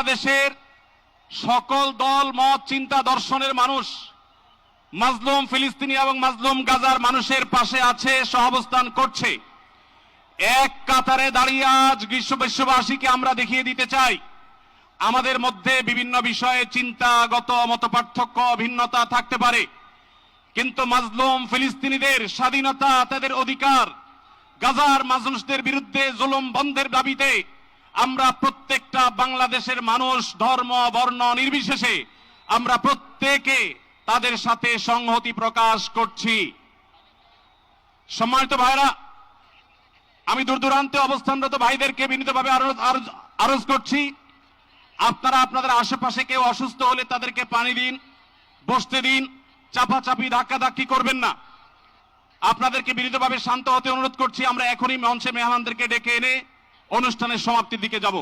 বাংলাদেশের সকল দল, মত, চিন্তা, দর্শনের মানুষ, মাজলুম ফিলিস্তিনি এবং মাজলুম গাজার মানুষের পাশে আছে, সহাবস্থান করছে। এক কাতারে দাঁড়িয়ে আজ গ্রীষ্ম বিশ্ববাসীকে আমরা দেখিয়ে দিতে চাই। আমাদের মধ্যে বিভিন্ন বিষয়ে চিন্তাগত মত পার্থক্য ভিন্নতা থাকতে পারে। কিন্তু মাজলুম ফিলিস্তিনিদের স্বাধীনতা তাদের অধিকার। গাজার মানুষদের বিরুদ্ধে জুলুম বন্ধের দাবিতে আমরা প্রত্যেকটা বাংলাদেশের মানুষ ধর্ম, বর্ণ নির্বিশেষে আমরা প্রত্যেকে তাদের সাথে সংহতি প্রকাশ করছি। সম্মানিত ভাইরা আমি দূর দূরান্তে অবস্থানরত ভাইদেরকে বিনীতভাবে আরও, আরো- আরজ করছি। আপনারা আপনাদের আশেপাশে কেউ অসুস্থ হলে তাদেরকে পানি দিন, বসতে দিন, চাপাচাপি, ধাক্কাধাক্কি করবেন না। আপনাদেরকে বিনীতভাবে শান্ত হতে অনুরোধ করছি। আমরা এখনই মঞ্চে মেহমানদেরকে ডেকে এনে অনুষ্ঠানের সমাপ্তির দিকে যাব।